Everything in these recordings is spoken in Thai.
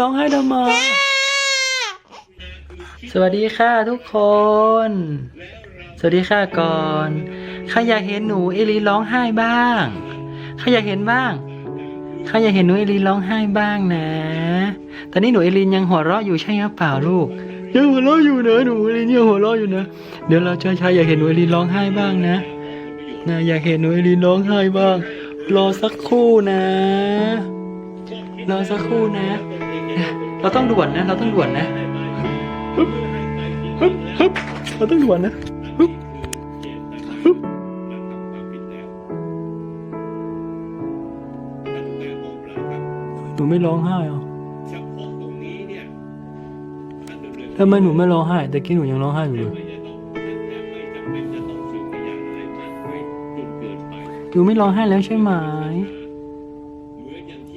ร้องไห้ทำไมสวัสดีค่ะทุกคน สวัสดีค่ะก่อนใครอยากเห็นหนูเอลีร้องไห้บ้างใครอยากเห็นบ้างใครอยากเห็นหนูเอลีร้องไห้บ้างนะ ตอนนี้หนูเอลียังหัวเราะอยู่ใช่หรือเปล่าลูกยังหัวเราะอยู่นะหนูเอลีนยังหัวเราะอยู่นะ เดี๋ยวเราชายชายอยากเห็นหนูเอลีร้องไห้บ้างนะนะอยากเห็นหนูเอลีร้องไห้บ้าง รอสักครู่นะ รอสักครู่นะ เราต้องด่วนนะ เราต้องด่วนนะฮึบฮึบฮึบเราต้องด่วนนะฮึบฮึบหนูไม่ร้องไห้เหรอทำไมหนูไม่ร้องไห้แต่กี้หนูยังร้องไห้อยู่เลยหนูไม่ร้องไห้แล้วใช่ไหม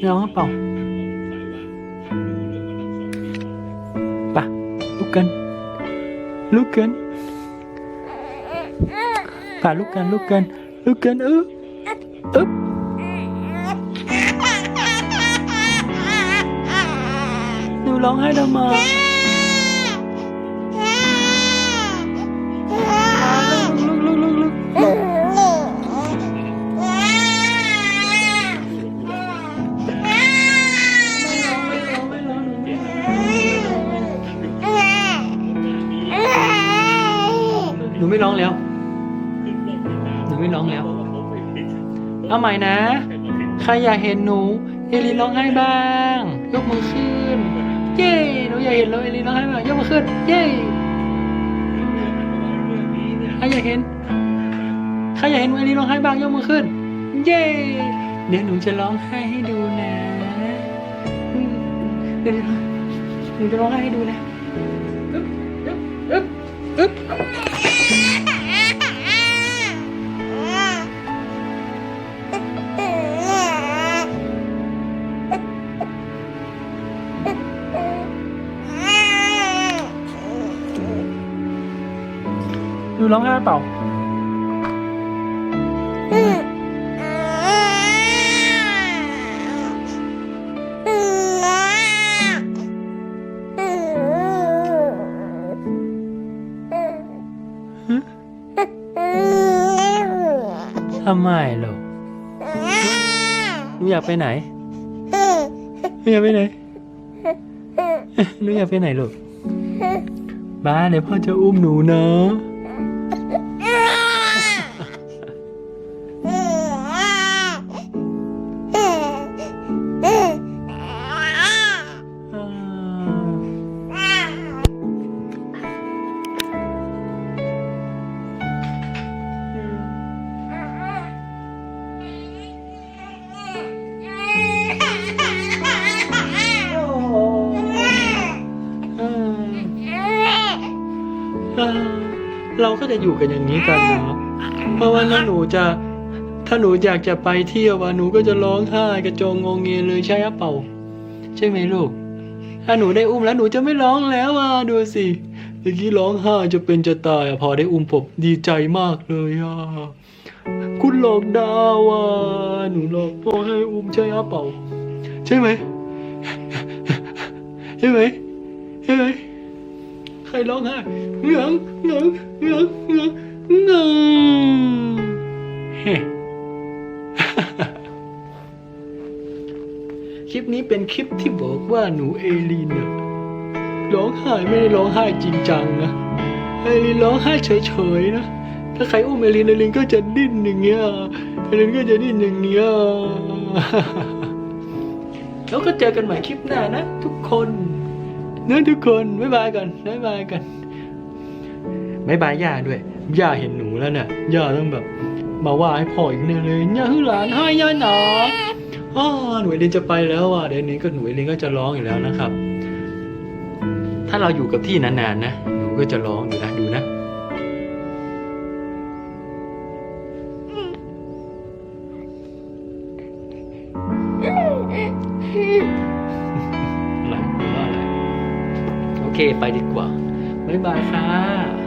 ร้องหรือเปล่า ลุกกันลุกกันป่าลุกกั ไม่ร้องแล้ว หนูไม่ร้องแล้ว เอาใหม่นะ ใครอยากเห็นหนู เอลินร้องไห้บ้าง ยกมือขึ้น เย้ หนูอยากเห็นเราเอลินร้องไห้บ้าง ยกมือขึ้น เย้ใครอยากเห็น ใครอยากเห็นเอลินร้องไห้บ้าง ยกมือขึ้น เย้ เดี๋ยวหนูจะร้องไห้ให้ดูนะ เดี๋ยวหนูจะร้องไห้ให้ดูนะอึ๊บอึ๊บอึ๊บอึ๊บ หนูร้องไห้เปล่า ทำไมลูกหนูอยากไปไหนหนูอยากไปไหนหนูอยากไปไหนลูกบ้าเดี๋ยวพ่อจะอุ้มหนูนะ เราก็จะอยู่กันอย่างนี้กันเนาะเพราะว่าถ้าหนูจะถ้าหนูอยากจะไปเที่ยวอะหนูก็จะร้องไห้กระโจงงงเงเลยใช่หรือเปล่าใช่ไหมลูก ถ้าหนูได้อุ้มแล้วหนูจะไม่ร้องแล้วอะดูสิเมื่อกี้ร้องไห้จะเป็นจะตายอะพอได้อุ้มผมดีใจมากเลยอะคุณหลอกดาวอะหนูหลอกพ่อให้อุ้มใช่หรือเปล่าใช่ไหมใช่ไหมใช่ไหม ใครร้องไห้เหงืองเหงืองเหงืองเหงืองเหงืองเฮ้คลิปนี้เป็นคลิปที่บอกว่าหนูเอลีนน่ะร้องไห้ไม่ได้ร้องไห้จริงจังนะเอลีนร้องไห้เฉยๆนะ ถ้าใครอุ้มเอลีนเอลีนก็จะดิ้นอย่างเงี้ยเอลีนก็จะดิ้นอย่างเงี้ยแล้วก็เจอกันใหม่คลิปหน้านะทุกคน นะทุกคนบ๊ายบายกันบ๊ายบายกันบ๊ายบายย่าด้วยย่าเห็นหนูแล้วเนี่ยย่าต้องแบบ มาว่าให้พ่ออีกแน่เลยย่าฮือหลานให้ย่าหนาอ๋อหนูเอลินจะไปแล้วว่ะเดี๋ยวนี้ก็หนูเอลินก็จะร้องอยู่แล้วนะครับ ถ้าเราอยู่กับที่นานๆนะหนูก็จะร้องอยู่นะดูนะ เคไปดีกว่าบ๊ายบายค่ะ